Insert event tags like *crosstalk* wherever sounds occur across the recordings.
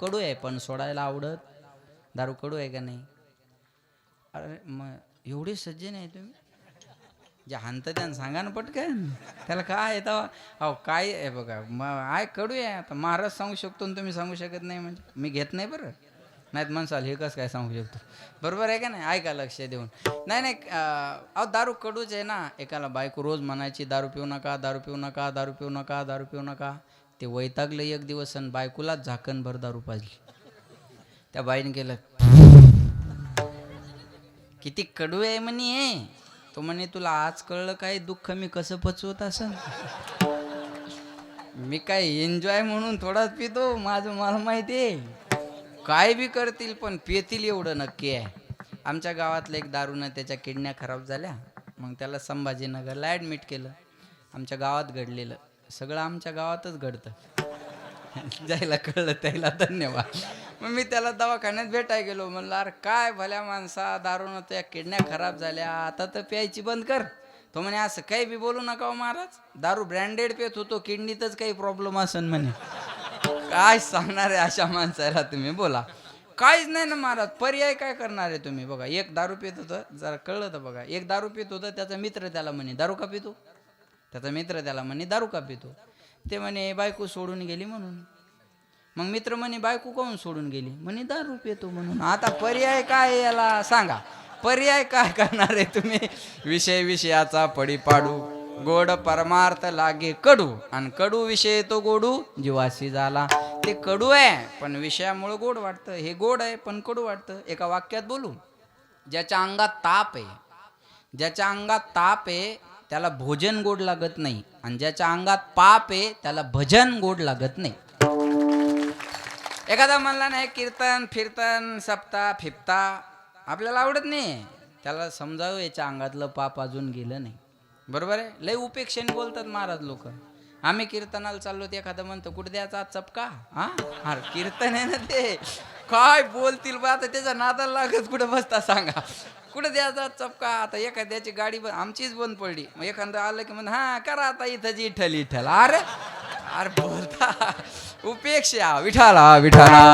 कडू आहे पण सोडायला आवडत. दारू कडू आहे का नाही? अरे मग एवढे सज्जन आहे तुम्ही? जे हानतं त्यानं सांगा ना पटकन. त्याला काय आहे तेव्हा? अहो काय आहे बघा मग आय कडू आहे. आता महाराज सांगू शकतो आणि तुम्ही सांगू शकत नाही म्हणजे. मी घेत नाही बरं. नाहीत म्हणसाल हे कसं काय सांगू शकतो? बरोबर आहे का नाही? ऐका लक्ष देऊन. नाही नाही अहो दारू कडूच आहे ना. एकाला बायको रोज म्हणायची दारू पिऊ नका दारू पिऊ नका दारू पिऊ नका दारू पिऊ नका. ते वैतागलं एक दिवस आणि बायकोलाच झाकणभर दारू पाजली. त्या बाईने गेलं किती कडू आहे म्हणे हे? तो म्हणे तुला आज कळलं काय? दुःख मी कसं पचवत असं मी काय एन्जॉय म्हणून थोडाच पितो? माझं मला माहिती आहे. काय बी करतील पण पितील एवढं नक्की आहे. आमच्या गावातलं एक दारूनं त्याच्या किडण्या खराब झाल्या. मग त्याला संभाजीनगरला ॲडमिट केलं. आमच्या गावात घडलेलं. सगळं आमच्या गावातच घडतं. जायला कळलं त्याला धन्यवाद. मग मी त्याला दवाखान्यात भेटाय गेलो. म्हणलं अरे काय भल्या माणसा दारून त्या किडण्या खराब झाल्या. आता तर प्यायची बंद कर. तो म्हणे असं काही बी बोलू नका हो महाराज. दारू ब्रँडेड पेत होतो किडनीतच काही प्रॉब्लेम असन म्हणे. काय सांगणार आहे अशा माणसाला तुम्ही? बोला. काहीच नाही ना महाराज. पर्याय काय करणार आहे तुम्ही? बघा एक दारू पित होतं जरा कळलं तर बघा. एक दारू पित होतं त्याचा मित्र त्याला म्हणे दारू का पितो? त्याचा मित्र त्याला म्हणे दारू का पितो? ते म्हणे बायको सोडून गेली म्हणून. मग मित्र म्हणे बायको काहून सोडून गेली? म्हणे दारू पितो म्हणून. आता पर्याय काय याला? सांगा. पर्याय काय करणार आहे तुम्ही? विषय विषयाचा पडी पाडू गोड परमार्थ लागे कडू. आणि कडू विषय तो गोडू. जीवाशी झाला. ते कडू आहे पण विषयामुळं गोड वाटतं. हे गोड आहे पण कडू वाटतं. एका वाक्यात बोलू. ज्याच्या अंगात ताप आहे ज्याच्या अंगात ताप आहे त्याला भोजन गोड लागत नाही. आणि ज्याच्या अंगात पाप आहे त्याला भजन गोड लागत नाही. एखादा म्हणला नाही कीर्तन फिरतन सप्ता फिपता आपल्याला आवडत नाही. त्याला समजावं याच्या अंगातलं पाप अजून गेलं नाही. बरोबर आहे? लय उपेक्षेने बोलतात महाराज लोक. आम्ही कीर्तनाला चाललो ते एखादं म्हणतो कुठे द्यायचा चपका? हा कीर्तन आहे ना ते. काय बोलतील बा आता त्याचा नादाला लागत कुठं बसता सांगा. कुठं द्यायचा चपका आता एखाद्याची गाडी बंद आमचीच बंद पडली. मग एखादं आलं की म्हण हा करा आता इथं इठल इठल अरे अरे बोलता. उपेक्षा विठाला विठाला.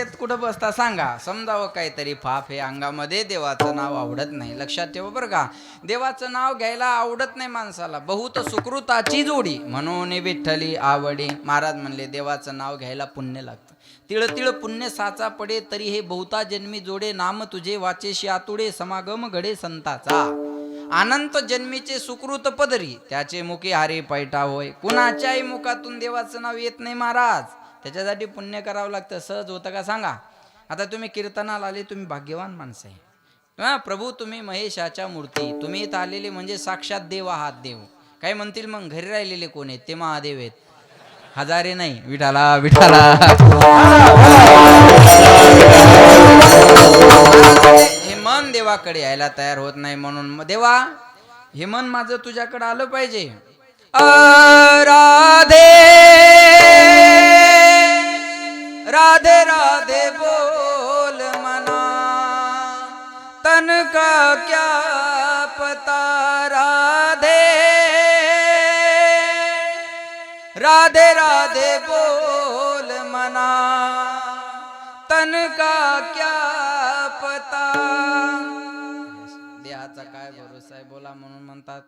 येत कुठं बसता सांगा. समजावं काहीतरी फाप हे अंगामध्ये देवाचं नाव आवडत नाही. लक्षात ठेवा बरं का. देवाचं नाव घ्यायला आवडत नाही माणसाला. बहुत सुकृताची जोडी. म्हणून विठ्ठली आवडी. महाराज म्हणले देवाचं नाव घ्यायला पुण्य लागतं. तिळ तिळ पुण्य साचा पडे तरी हे बहुता जन्मी जोडे. नाम तुझे वाचेशी आतुडे समागम घडे संताचा. अनंत जन्मीचे सुकृत पदरी. त्याचे मुखी हारे पैटा होय. कुणाच्याही मुखातून देवाचं नाव येत नाही महाराज. त्याच्यासाठी पुण्य करावं लागतं. सहज होतं का सांगा? आता तुम्ही कीर्तनाला आले तुम्ही भाग्यवान माणसं आहे. हा प्रभू तुम्ही महेशाच्या मूर्ती. तुम्ही इथं आलेले म्हणजे साक्षात देव आहात देव. काय म्हणतील मग? घरी राहिलेले कोण आहेत? ते महादेव आहेत. हजारे नाही. विठाला विठाला. हे मन देवाकडे यायला तयार होत नाही म्हणून. देवा हे मन माझं तुझ्याकडे आलं पाहिजे. अ, राधे राधे राधे बोल मना। तन का क्या पता राधे। राधे राधे बोल मना। तन का क्या पता। देहाचा काय भरोसा आहे? बोला म्हणून म्हणतात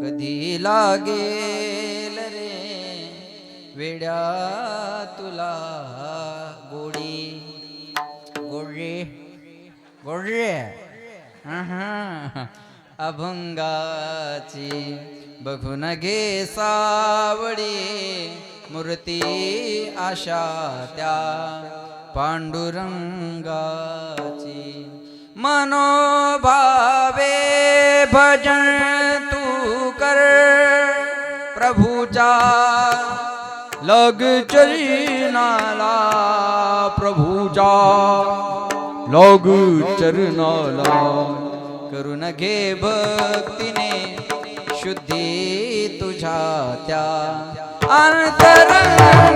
कधी लागेल रे? वेड्या तुला गोडी. गोडे गोडे अभंगाची बघून घे सावडी. मूर्ती आशा त्या पांडुरंगाची. मनोभावे भजन तू कर. प्रभूचा लग चरणाला प्रभूचा लग चरणाला करून घे भक्तीने शुद्धी तुझ्या त्या। अंतरंगाची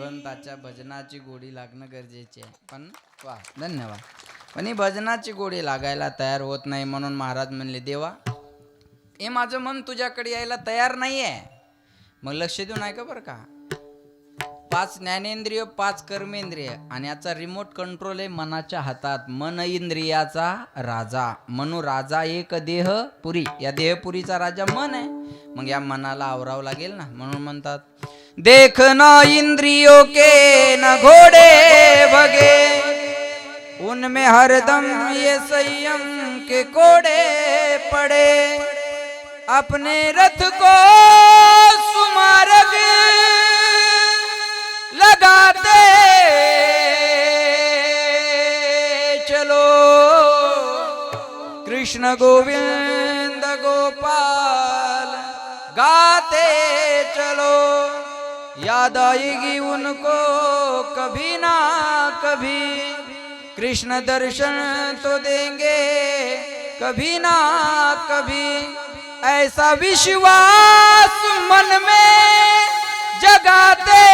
भगवंताच्या भजनाची गोडी लागणं गरजेचे आहे. पण वा धन्यवाद. पण ही भजनाची गोडी लागायला तयार होत नाही म्हणून महाराज म्हणले देवा हे माझं मन तुझ्याकडे यायला तयार नाही आहे मग लक्ष देऊन ऐका बरं का. पाच ज्ञानेंद्रिय पाच कर्मेंद्रिय आणि याचा रिमोट कंट्रोल आहे मनाच्या हातात. मन इंद्रियाचा राजा. मनु राजा एक देह पुरी. या देहपुरीचा राजा मन आहे. मग या मनाला आवरावं लागेल ना? म्हणून म्हणतात देखना इंद्रियों के न घोड़े भगे। उनमें हरदम ये संयम के कोड़े पड़े। अपने रथ को सुमारग लगाते। चलो, कृष्ण गोविंद गोपाल गाते चलो। याद आएगी उनको कभी ना कभी। कृष्ण दर्शन तो देंगे कभी ना कभी। ऐसा विश्वास मन में जगाते।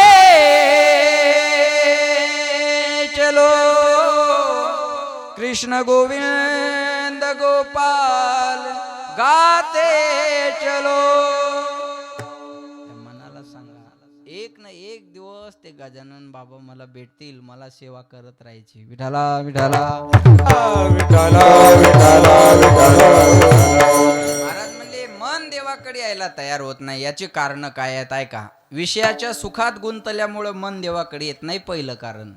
चलो, कृष्ण गोविंद गोपाल गाते चलो। गजानन बाबा मला भेटतील मला सेवा करत राहायची. विठाला विठाला महाराज म्हणले मन देवाकडे यायला तयार होत नाही. याची कारण काय आहेत ऐका. विषयाच्या सुखात गुंतल्यामुळं मन देवाकडे येत नाही पहिलं कारण.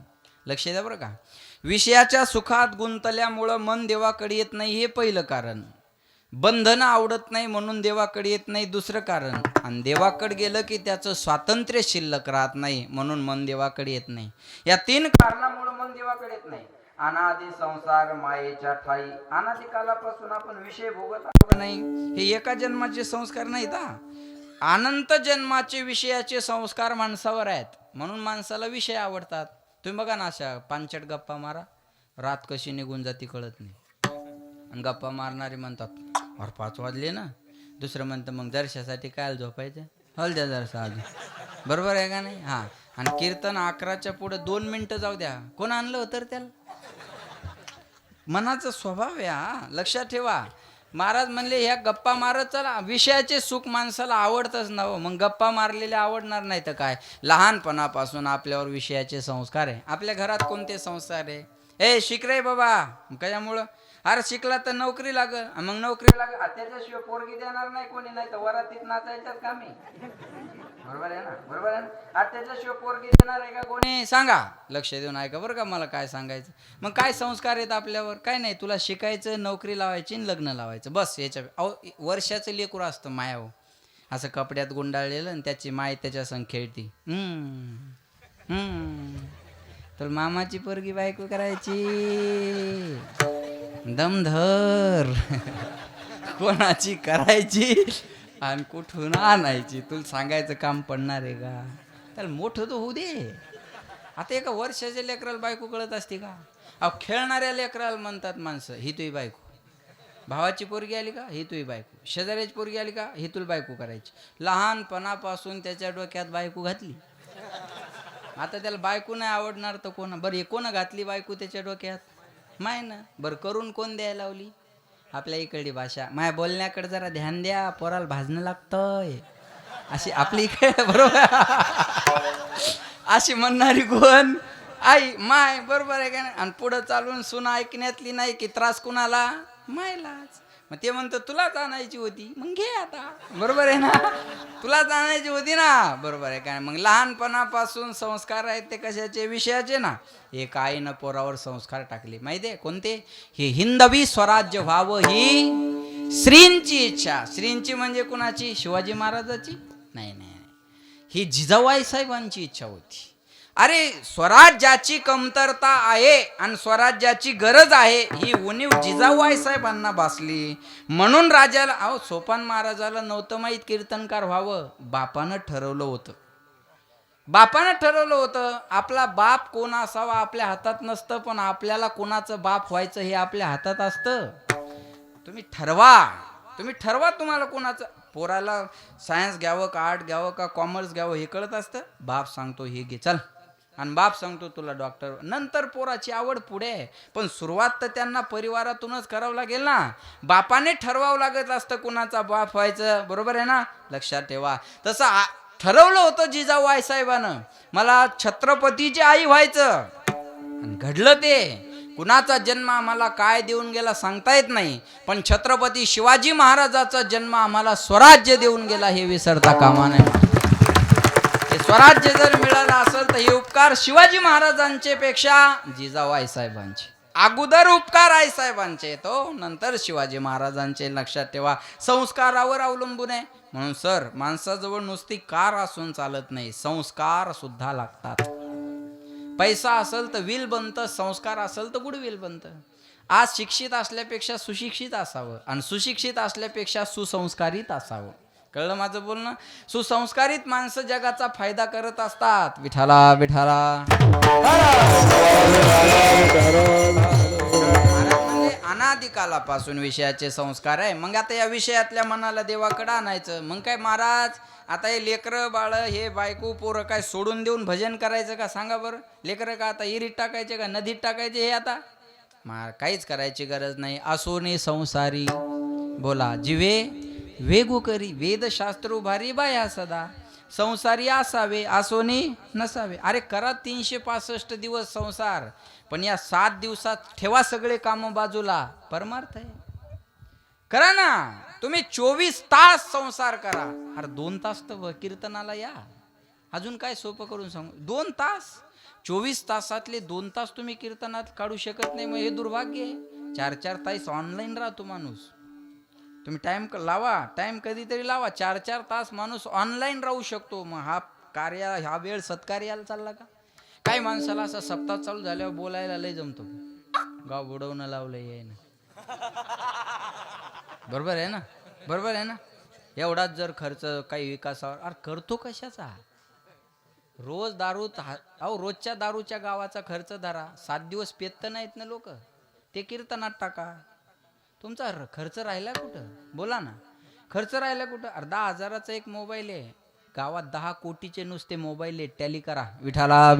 लक्ष द्या बरं का. विषयाच्या सुखात गुंतल्यामुळं मन देवाकडे येत नाही हे पहिलं कारण. बंधनं आवडत नाही म्हणून देवाकडे येत नाही दुसरं कारण. आणि देवाकडे गेलं की त्याचं स्वातंत्र्य शिल्लक राहत नाही म्हणून मन देवाकडे येत नाही. या तीन कारणामुळे मन देवाकडे येत नाही. अनादि संसार मायेच्या ठाई. अनादि कालापासून आपण विषय भोगत आलो नाही. हे एका जन्माचे संस्कार नाहीत हा अनंत जन्माचे विषयाचे संस्कार माणसावर आहेत. म्हणून माणसाला विषय आवडतात. तुम्ही बघा ना अशा पानचट गप्पा मारा. रात कशी निघून जाती कळत नाही. आणि गप्पा मारणारे म्हणतात अरे पाच वाजले ना। दुसरं म्हणतं मग दर्शासाठी काय झोपायचं? हल द्या जरसा अजून. बरोबर आहे का नाही? हां. आणि कीर्तन अकराच्या पुढे दोन मिनटं जाऊ द्या. कोण आणलं होतं त्याला? मनाचा स्वभाव आहे हा. लक्षात ठेवा. महाराज म्हणले ह्या गप्पा मारत चला. विषयाचे सुख माणसाला आवडतच ना हो. मग गप्पा मारलेले आवडणार नाही तर काय? लहानपणापासून आपल्यावर विषयाचे संस्कार आहे. आपल्या घरात कोणते संस्कार आहे? ए शिकरे बाबा. कशामुळं? अरे शिकला तर नोकरी लागल. मग नोकरी लागल त्याच्याशिवाय पोरगी देणार नाही कोणी नाही तर वरातीत नाचायच्यात कामी बरोबर आहे ना? बरोबर आहे ना? त्याच्याशिवाय पोरगी देणार आहे का कोणी? सांगा. लक्ष देऊन ऐका बरं का मला काय सांगायचं. मग काय संस्कार आहेत आपल्यावर? काय नाही तुला शिकायचं नोकरी लावायची आणि लग्न लावायचं. बस याच्या अहो वर्षाचं लेकरू असतं मायाव हो. असं कपड्यात गुंडाळलेलं आणि त्याची माय त्याच्या संग खेळती. हम्म. तर मामाची पोरगी बायको करायची. दमधर कोणाची करायची आणि कुठून आणायची? तुला सांगायचं काम पडणार आहे का? त्याला मोठं तर होऊ दे. आता एका वर्षाच्या लेकराला बायको कळत असते का? अहो खेळणाऱ्या लेकराला म्हणतात माणसं ही तुही बायको. भावाची पोरगी आली का? ही तुही बायको. शेजाऱ्याची पोरगी आली का? ही तुला बायको करायची. लहानपणापासून त्याच्या डोक्यात बायको घातली. आता त्याला बायको नाही आवडणार तर कोण बरं हे कोण घातली बायको त्याच्या डोक्यात? माय ना बरं करून कोण द्यायला लावली? आपल्या इकडली भाषा. माय बोलण्याकडे जरा ध्यान द्या पोराला भाजणं लागतंय. अशी आपली इकडे *laughs* बरोबर? अशी म्हणणारी कोण? आई माय बरोबर आहे का नाही? आणि पुढं चालून सुना ऐकण्यातली नाही की त्रास कुणाला? मायलाच. मग ते म्हणतं तुलाच आणायची होती. मग घे आता. बरोबर आहे ना? तुला जाण्याची होती ना? बरोबर आहे. काय मग लहानपणापासून संस्कार आहेत ते कशाचे? विषयाचे ना? एक आईनं पोरावर संस्कार टाकले. माहिती आहे कोणते? हे हिंदवी स्वराज्य व्हावं ही श्रींची इच्छा. श्रींची म्हणजे कुणाची? शिवाजी महाराजाची? नाही नाही नाही. ही जिजाबाई साहेबांची इच्छा होती. अरे स्वराज्याची कमतरता आहे आणि स्वराज्याची गरज आहे ही उणीव जिजाऊ साहेबांना भासली. म्हणून राजाला अहो सोपान महाराजाला नव्हतं माहीत कीर्तनकार व्हावं. बापानं ठरवलं होतं. बापानं ठरवलं होतं आपला बाप कोण असावा आपल्या हातात नसतं पण आपल्याला कोणाचं बाप व्हायचं हे आपल्या हातात असतं. तुम्ही ठरवा. तुम्ही ठरवा तुम्हाला कोणाचं. पोराला सायन्स घ्यावं का आर्ट घ्यावं का कॉमर्स घ्यावं हे कळत असतं. बाप सांगतो हे घे चल. आणि बाप सांगतो तुला डॉक्टर नंतर पोराची आवड पुढे आहे. पण सुरुवात तर त्यांना परिवारातूनच करावं लागेल ना. बापाने ठरवावं लागत असतं कुणाचा बाप व्हायचं. बरोबर आहे ना? लक्षात ठेवा. तसं ठरवलं होतं जिजाऊ आईसाहेबानं. मला छत्रपतीची आई व्हायचं. आणि घडलं ते. कुणाचा जन्म आम्हाला काय देऊन गेला सांगता येत नाही. पण छत्रपती शिवाजी महाराजाचा जन्म आम्हाला स्वराज्य देऊन गेला हे विसरता कामा नये. स्वराज्य जर मिळालं असेल तर हे उपकार शिवाजी महाराजांचे पेक्षा जिजाऊ आईसाहेबांचे अगोदर उपकार आईसाहेबांचे तो नंतर शिवाजी महाराजांचे लक्षात ठेवा. संस्कारावर अवलंबून आहे. म्हणून सर माणसाजवळ नुसती कार असून चालत नाही संस्कार सुद्धा लागतात. पैसा असेल तर विल बनतं संस्कार असेल तर गुडविल बनतं. आज शिक्षित असल्यापेक्षा सुशिक्षित असावं आणि सुशिक्षित असल्यापेक्षा सुसंस्कारित असावं. कळलं माझं बोलणं? सुसंस्कारित माणसं जगाचा फायदा करत असतात. विठाला विठाला म्हणजे अनादिकालापासून विषयाचे संस्कार आहे. मग आता या विषयातल्या मनाला देवाकडे आणायचं. मग काय महाराज आता हे लेकरं बाळ हे बायको पोरं काय सोडून देऊन भजन करायचं का? सांगा बरं. लेकरं का आता इरीत टाकायचे का? नदीत टाकायचे हे आता? मार काहीच करायची गरज नाही. असोने संसारी. बोला जिवे वेगु करी वेदशास्त्र उभारी बाया सदा. संसारी असावे असोने नसावे. अरे करा तीनशे पासष्ट दिवस संसार पण या सात दिवसात ठेवा सगळे कामं बाजूला. परमार्थ आहे. करा ना तुम्ही चोवीस तास संसार करा. अरे दोन तास तर व- कीर्तनाला या. अजून काय सोपं करून सांगू? दोन तास. चोवीस तासातले दोन तास तुम्ही कीर्तनात काढू शकत नाही मग हे दुर्भाग्य आहे. चार चार तास ऑनलाईन राहतो माणूस. तुम्ही टाईम लावा टाईम कधीतरी लावा. चार चार तास माणूस ऑनलाईन राहू शकतो. मग हा कार्य हा वेळ सत्कार्याला चालला का? काही माणसाला असा सप्ताह चालू झाल्यावर बोलायला लय जमतो. गाव बुडवणं लावलं आहे ना बरोबर आहे ना? बरोबर आहे ना? एवढाच जर खर्च काही विकासावर अरे करतो कशाचा? रोज दारू हा- अहो रोजच्या दारूच्या गावाचा खर्च धरा. सात दिवस पेत तर नाहीत ना लोक. ते कीर्तनात टाका. तुमचा खर्च राहिला कुठं? बोला ना. खर्च राहिला कुठं? अर्धा हजाराचा एक मोबाईल आहे. गावात दहा कोटीचे नुसते मोबाईल आहे टॅली करा. विठाला